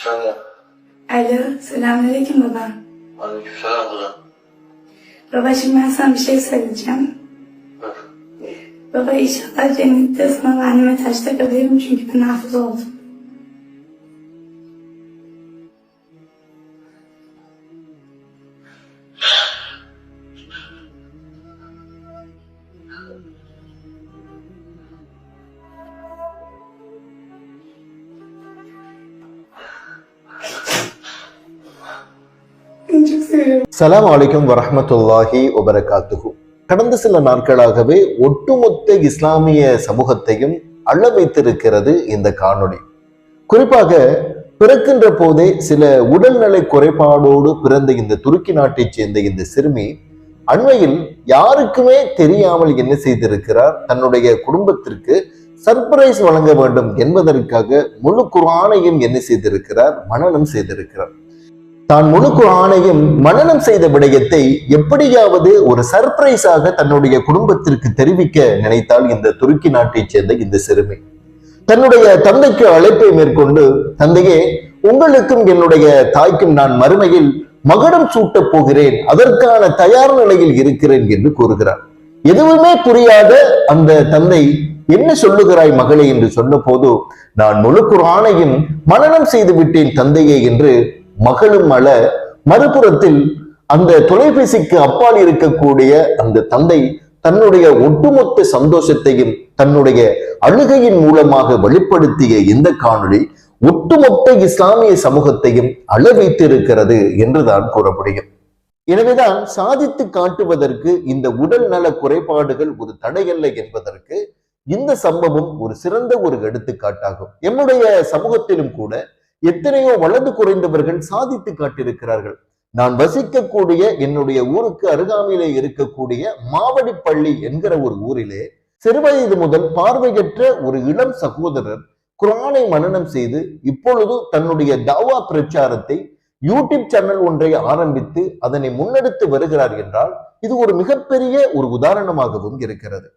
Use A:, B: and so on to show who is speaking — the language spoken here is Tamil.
A: Efendim?
B: Alo, selamünaleyküm baba.
A: Aleykümselam kızım.
B: Baba şimdi ben sana bir şey söyleyeceğim.
A: Buyur.
B: Baba inşallah cennette sana anneme taşta kalırım çünkü ben hafız oldum.
C: சலாம் அலைக்கும் வரஹ்மத்துல்லாஹி ஒபரகாத்துகு கடந்த சில நாட்களாகவே ஒட்டுமொத்த இஸ்லாமிய சமூகத்தையும் அள்ள வைத்திருக்கிறது இந்த காணொளி. குறிப்பாக பிறக்கின்ற போதே சில உடல்நலை குறைபாடோடு பிறந்த இந்த துருக்கி நாட்டைச் சேர்ந்த இந்த சிறுமி அண்மையில் யாருக்குமே தெரியாமல் என்ன செய்திருக்கிறார்? தன்னுடைய குடும்பத்திற்கு சர்ப்ரைஸ் வழங்க வேண்டும் என்பதற்காக முழு குரானையும் என்ன செய்திருக்கிறார்? மனநம் செய்திருக்கிறார். தான் முழு குர்ஆனையும் மனநம் செய்த விடயத்தை எப்படியாவது ஒரு சர்ப்ரைஸாக தன்னுடைய குடும்பத்திற்கு தெரிவிக்க நினைத்தால் இந்த துருக்கி நாட்டைச் சேர்ந்த இந்த சிறுமி. தன்னுடைய தந்தைக்கு அழைப்பை மேற்கொண்டு தந்தையே உங்களுக்கும் என்னுடைய தாய்க்கும் நான் மறுமையில் மகுடம் சூட்டப் போகிறேன். அதற்கான தயார் நிலையில் இருக்கிறேன் என்று கூறுகிறார். எதுவுமே புரியாத அந்த தந்தை என்ன சொல்லுகிறாய் மகளே என்று சொன்ன போது நான் முழு குர்ஆனையும் மனனம் செய்து விட்டேன் தந்தையே என்று மகளும் அழ மறுபுறத்தில் அந்த தொலைபேசிக்கு அப்பால் இருக்கக்கூடிய அந்த தந்தை தன்னுடைய ஒட்டுமொத்த சந்தோஷத்தையும் தன்னுடைய அழுகையின் மூலமாக வெளிப்படுத்திய இந்த காணொளி ஒட்டுமொத்த இஸ்லாமிய சமூகத்தையும் அழ வைத்திருக்கிறது என்றுதான் கூற முடியும் எனவேதான் சாதித்து காட்டுவதற்கு இந்த உடல் நல குறைபாடுகள் ஒரு தடையல்ல என்பதற்கு இந்த சம்பவம் ஒரு சிறந்த ஒரு எடுத்துக்காட்டாகும். எம்முடைய சமூகத்திலும் கூட எத்தனையோ வலது குறைந்தவர்கள் சாதித்து காட்டியிருக்கிறார்கள். நான் வசிக்கக்கூடிய என்னுடைய ஊருக்கு அருகாமையிலே இருக்கக்கூடிய மாவடிப்பள்ளி என்கிற ஒரு ஊரிலே சிறுவயது முதல் பார்வையற்ற ஒரு இளம் சகோதரர் குரானை மனனம் செய்து இப்பொழுது தன்னுடைய தாவா பிரச்சாரத்தை யூடியூப் சேனல் ஒன்றை ஆரம்பித்து அதனை முன்னெடுத்து வருகிறார் என்றால் இது ஒரு மிகப்பெரிய ஒரு உதாரணமாகவும் இருக்கிறது.